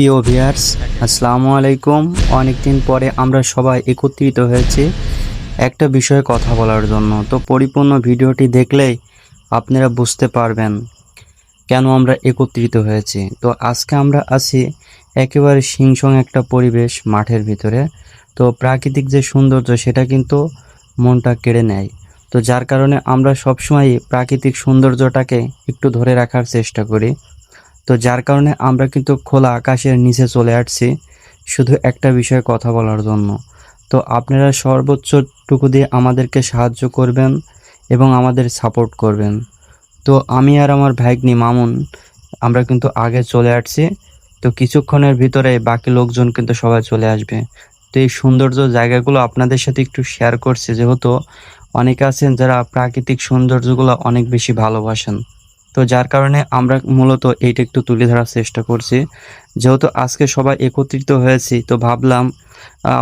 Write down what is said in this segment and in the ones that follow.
প্রিয় ভিয়ার্স আসসালামু আলাইকুম। অনেকদিন পরে আমরা সবাই একত্রিত হয়েছি একটা বিষয়ে কথা বলার জন্য। তো পরিপূর্ণ ভিডিওটি দেখলেই আপনারা বুঝতে পারবেন কেন আমরা একত্রিত হয়েছি। তো আজকে আমরা আছি একেবারে সিংসং একটা পরিবেশ মাঠের ভিতরে। তো প্রাকৃতিক যে সৌন্দর্য, সেটা কিন্তু মনটা কেড়ে নেয়। তো যার কারণে আমরা সবসময় প্রাকৃতিক সৌন্দর্যটাকে একটু ধরে রাখার চেষ্টা করি। তো যার কারণে আমরা কিন্তু খোলা আকাশের নিচে চলে আসছি শুধু একটা বিষয়ে কথা বলার জন্য। তো আপনারা সর্বোচ্চটুকু দিয়ে আমাদেরকে সাহায্য করবেন এবং আমাদের সাপোর্ট করবেন। তো আমি আর আমার ভাইগনি মামুন, আমরা কিন্তু আগে চলে আসছি। তো কিছুক্ষণের ভিতরে বাকি লোকজন কিন্তু সবাই চলে আসবে। তো এই সৌন্দর্য জায়গাগুলো আপনাদের সাথে একটু শেয়ার করছি, যেহেতু অনেকে আছেন যারা প্রাকৃতিক সৌন্দর্যগুলো অনেক বেশি ভালোবাসেন। তো যার কারণে আমরা মূলত এইটা একটু তুলে ধরার চেষ্টা করছি। যেহেতু আজকে সবাই একত্রিত হয়েছি, তো ভাবলাম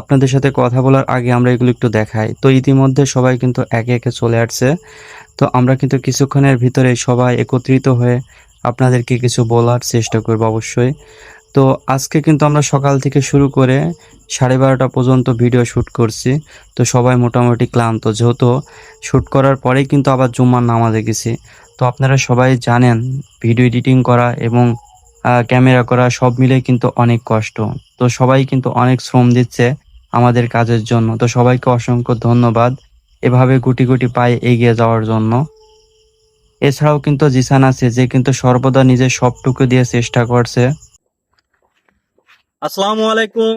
আপনাদের সাথে কথা বলার আগে আমরা এগুলো একটু দেখাই। তো ইতিমধ্যে সবাই কিন্তু একে একে চলে আসছে। তো আমরা কিন্তু কিছুক্ষণের ভিতরে সবাই একত্রিত হয়ে আপনাদেরকে কিছু বলার চেষ্টা করব অবশ্যই। তো আজকে কিন্তু আমরা সকাল থেকে শুরু করে সাড়ে বারোটা পর্যন্ত ভিডিও শ্যুট করছি। তো সবাই মোটামুটি ক্লান্ত, যেহেতু শ্যুট করার পরেই কিন্তু আবার জুম্মার নামাজে গেছি তো আপনারা সবাই জানেন ভিডিও এডিটিং করা এবং ক্যামেরা করা সব মিলে কিন্তু অনেক কষ্ট। তো সবাই কিন্তু অনেক শ্রম দিচ্ছে আমাদের কাজের জন্য। তো সবাইকে অসংখ্য ধন্যবাদ এভাবে গুটি গুটি পায়ে এগিয়ে যাওয়ার জন্য। এছাড়াও কিন্তু জিসান আছে, যে কিন্তু সর্বদা নিজের সবটুকু দিয়ে চেষ্টা করছে। আসসালামু আলাইকুম।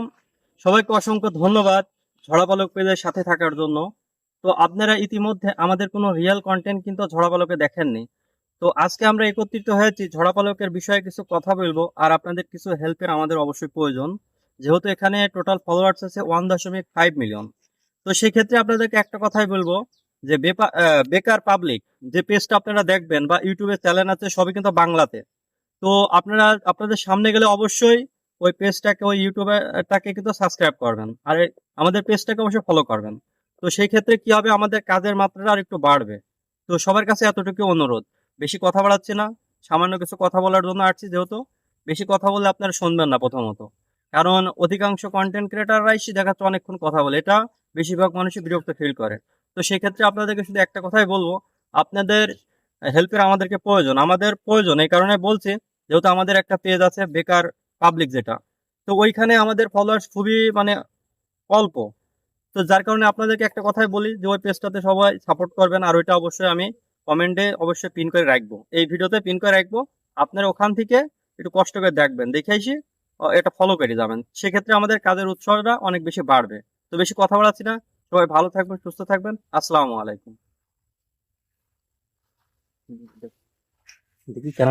সবাইকে অসংখ্য ধন্যবাদ ঝড়াপালক পেজের সাথে থাকার জন্য। তো আপনারা ইতিমধ্যে আমাদের কোনো রিয়েল কন্টেন্ট কিন্তু ঝড়াপালকে দেখেননি। তো আজকে আমরা একত্রিত হয়েছি ঝড়াপালকের বিষয়ে কিছু কথা বলব আর আপনাদের কিছু হেল্পের আমাদের অবশ্যই প্রয়োজন। যেহেতু এখানে টোটাল ফলোয়ার্স আছে ওয়ান দশমিক ফাইভ মিলিয়ন তো সেই ক্ষেত্রে আপনাদেরকে একটা কথাই বলব যে বেকার পাবলিক যে পেজটা আপনারা দেখবেন বা ইউটিউবে চ্যানেল আছে, সবই কিন্তু বাংলাতে। তো আপনারা, আপনাদের সামনে গেলে অবশ্যই ওই পেজটাকে, ওই ইউটিউবেরটাকে কিন্তু সাবস্ক্রাইব করবেন। আর আমাদের পেজটাকে অবশ্যই ফলো করবেন। তো সেই ক্ষেত্রে কি হবে? আমাদের কাজের মাত্রাটা আর একটু বাড়বে। তো সবার কাছে এতটুকু অনুরোধ। বেশি কথা বাড়াচ্ছি না। সামান্য কিছু কথা বলার জন্য আসছি যেহেতু। বেশি কথা বললে আপনারা শুনবেন না প্রথমত। কারণ অধিকাংশ কন্টেন্ট ক্রিয়েটাররাই দেখা যাচ্ছে অনেকক্ষণ কথা বলে। এটা বেশিরভাগ মানুষই বিরক্ত ফিল করে। তো সেই ক্ষেত্রে আপনাদেরকে শুধু একটা কথাই বলব। আপনাদের হেল্পের আমাদেরকে প্রয়োজন। আমাদের প্রয়োজন। এই কারণে বলছি, যেহেতু আমাদের একটা পেজ আছে, বেকার পাবলিক যেটা। তো ওইখানে আমাদের ফলোয়ার্স খুবই মানে অল্প। তো যার কারণে আপনাদেরকে একটা কথাই বলি যে ওই পেজটাতে সবাই সাপোর্ট করবেন। আর ওইটা অবশ্যই আমি কমেন্টে অবশ্যই পিন করে রাখব। এই ভিডিওতে পিন করে রাখব। আপনারা ওখান থেকে একটু কষ্ট করে দেখবেন। দেখে এসে এটা ফলো করে যাবেন। সেক্ষেত্রে আমাদের কাজের উৎসাহটা অনেক বেশি বাড়বে। তো বেশি কথা বলাচ্ছি না। সবাই ভালো থাকবেন সুস্থ থাকবেন। আসসালামু আলাইকুম। দেখি কেন